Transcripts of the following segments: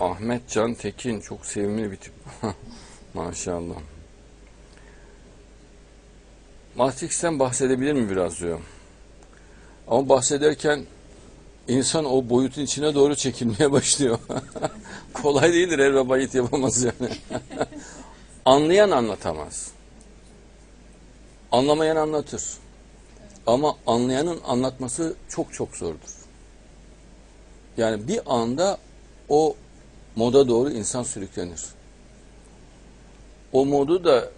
Ahmet Can Tekin çok sevimli bir tip. Maşallah. Matrix'ten bahsedebilir mi biraz diyor. Ama bahsederken insan o boyutun içine doğru çekilmeye başlıyor. Kolay değildir her babayit yapamaz yani. Anlayan anlatamaz. Anlamayan anlatır. Ama anlayanın anlatması çok çok zordur. Yani bir anda o moda doğru insan sürüklenir. O modu da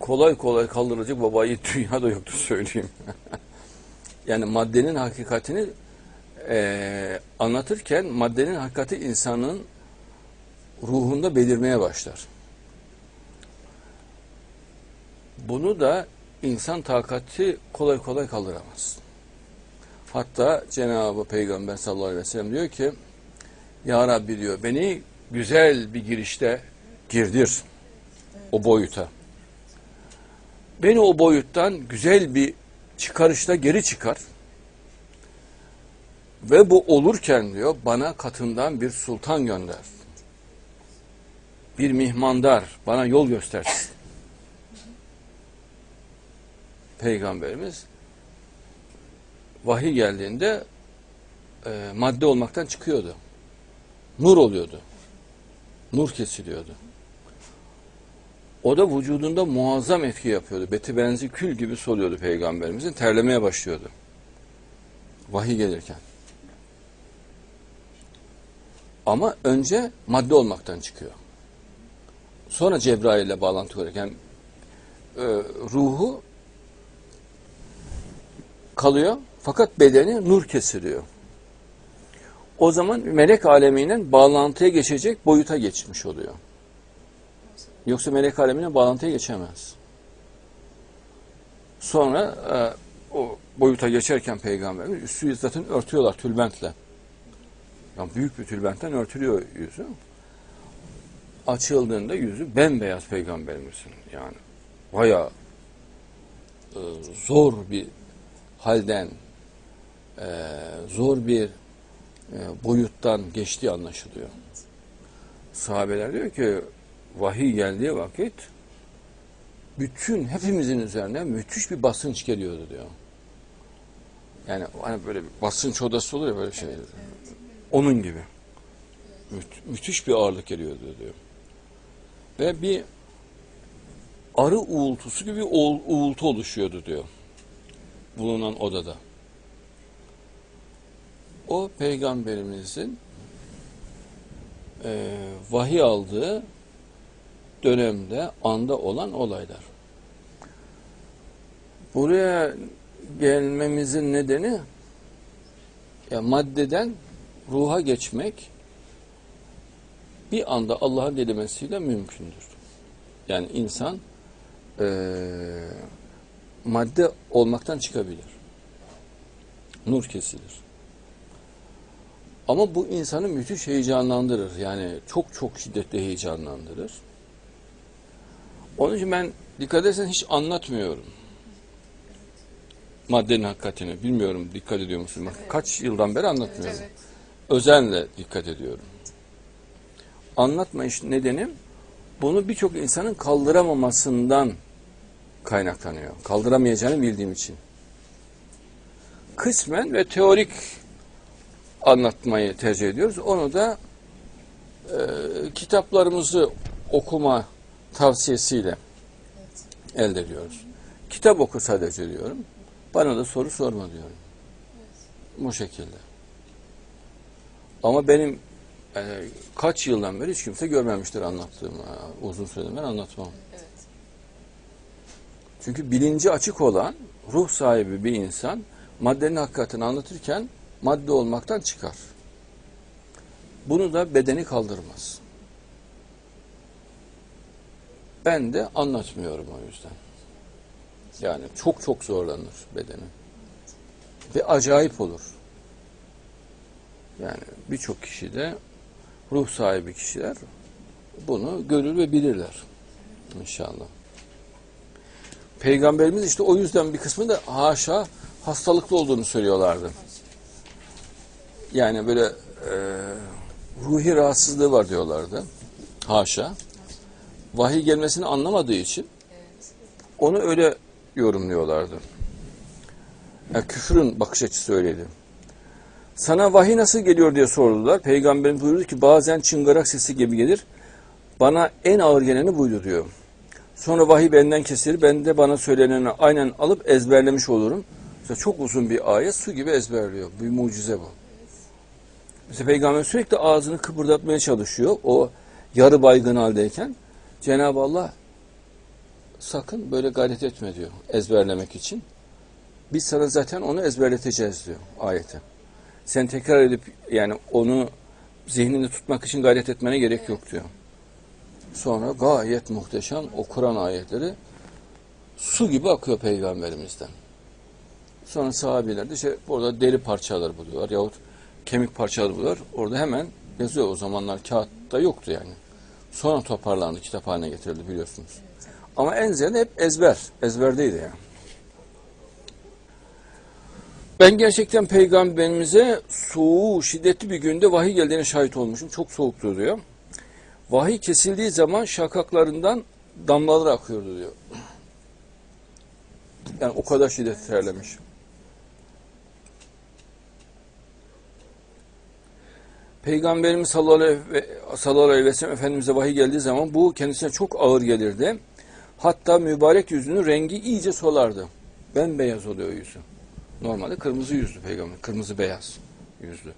kolay kolay kaldıracak babayı dünyada yoktu söyleyeyim. yani maddenin hakikatini e, anlatırken maddenin hakikati insanın ruhunda belirmeye başlar. Bunu da insan takati kolay kolay kaldıramaz. Hatta Cenab-ı Peygamber sallallahu aleyhi ve sellem diyor ki Ya Rabbi diyor beni güzel bir girişte girdir o boyuta. Beni o boyuttan güzel bir çıkarışta geri çıkar. Ve bu olurken diyor bana katından bir sultan gönder. Bir mihmandar bana yol göstersin. Peygamberimiz vahiy geldiğinde e, madde olmaktan çıkıyordu. Nur oluyordu. Nur kesiliyordu. O da vücudunda muazzam etki yapıyordu. Beti benzi kül gibi soluyordu peygamberimizin. Terlemeye başlıyordu. Vahiy gelirken. Ama önce madde olmaktan çıkıyor. Sonra Cebrail ile bağlantı kurarken e, ruhu kalıyor fakat bedeni nur kesiliyor. O zaman melek alemiyle bağlantıya geçecek boyuta geçmiş oluyor. Yoksa melek alemine bağlantıya geçemez. Sonra e, o boyuta geçerken peygamberimiz üstü zaten örtüyorlar tülbentle. Yani büyük bir tülbentten örtülüyor yüzü. Açıldığında yüzü bembeyaz peygamberimizin. Yani bayağı e, zor bir halden, e, zor bir boyuttan geçtiği anlaşılıyor. Sahabeler diyor ki vahiy geldiği vakit bütün hepimizin üzerine müthiş bir basınç geliyordu diyor. Yani hani böyle bir basınç odası olur ya böyle şey. Onun gibi. Mü müthiş bir ağırlık geliyordu diyor. Ve bir arı uğultusu gibi uğultu oluşuyordu diyor. Bulunan odada. O peygamberimizin e, vahiy aldığı dönemde, anda olan olaylar. Buraya gelmemizin nedeni ya maddeden ruha geçmek bir anda Allah'ın dilemesiyle mümkündür. Yani insan e, madde olmaktan çıkabilir. Nur kesilir. Ama bu insanı müthiş heyecanlandırır. Yani çok çok şiddetli heyecanlandırır. Onun için ben dikkat edersen hiç anlatmıyorum. Maddenin hakikatini. Bilmiyorum dikkat ediyor musun? Evet. Kaç yıldan beri anlatmıyorum. Evet. Özenle dikkat ediyorum. Anlatma iş nedenim bunu birçok insanın kaldıramamasından kaynaklanıyor. Kaldıramayacağını bildiğim için. Kısmen ve teorik anlatmayı tercih ediyoruz. Onu da e, kitaplarımızı okuma tavsiyesiyle evet. elde ediyoruz. Kitap oku sadece diyorum. Bana da soru sorma diyorum. Evet. Bu şekilde. Ama benim e, kaç yıldan beri hiç kimse görmemiştir anlattığımı. Uzun süreden ben anlatmam. Evet. Çünkü bilinci açık olan ruh sahibi bir insan maddenin hakikatini anlatırken madde olmaktan çıkar. Bunu da bedeni kaldırmaz. Ben de anlatmıyorum o yüzden. Yani çok çok zorlanır bedeni. Ve acayip olur. Yani birçok kişi de ruh sahibi kişiler bunu görür ve bilirler. İnşallah. Peygamberimiz işte o yüzden bir kısmı da haşa hastalıklı olduğunu söylüyorlardı. Yani böyle e, ruhi rahatsızlığı var diyorlardı. Haşa. Vahiy gelmesini anlamadığı için onu öyle yorumluyorlardı. Ya küfrün bakış açısı öyleydi. Sana vahiy nasıl geliyor diye sordular. Peygamberimiz buyurdu ki bazen çıngırak sesi gibi gelir. Bana en ağır geleni buydu diyor. Sonra vahiy benden kesilir. Ben de bana söyleneni aynen alıp ezberlemiş olurum. Mesela çok uzun bir ayet su gibi ezberliyor. Bir mucize bu. Mesela Peygamber sürekli ağzını kıpırdatmaya çalışıyor. O yarı baygın haldeyken Cenab-ı Allah sakın böyle gayret etme diyor ezberlemek için. Biz sana zaten onu ezberleteceğiz diyor ayete. Sen tekrar edip yani onu zihninde tutmak için gayret etmene gerek yok diyor. Sonra gayet muhteşem o Kur'an ayetleri su gibi akıyor peygamberimizden. Sonra sahabeler de işte orada deri parçaları buluyorlar yahut kemik parçaları buluyorlar. Orada hemen yazıyor o zamanlar kağıtta yoktu yani. Sonra toparlandı kitap haline getirildi biliyorsunuz. Ama en ziyade hep ezber. Ezberdeydi yani. Ben gerçekten peygamberimize soğuğu, şiddetli bir günde vahiy geldiğine şahit olmuşum. Çok soğuktu diyor. Vahiy kesildiği zaman şakaklarından damlalar akıyordu diyor. Yani o kadar şiddetli terlemiş. Peygamberimiz sallallahu aleyhi ve, sellem Efendimiz'e vahiy geldiği zaman bu kendisine çok ağır gelirdi. Hatta mübarek yüzünün rengi iyice solardı. Bembeyaz oluyor yüzü. Normalde kırmızı yüzlü peygamber. Kırmızı beyaz yüzlü.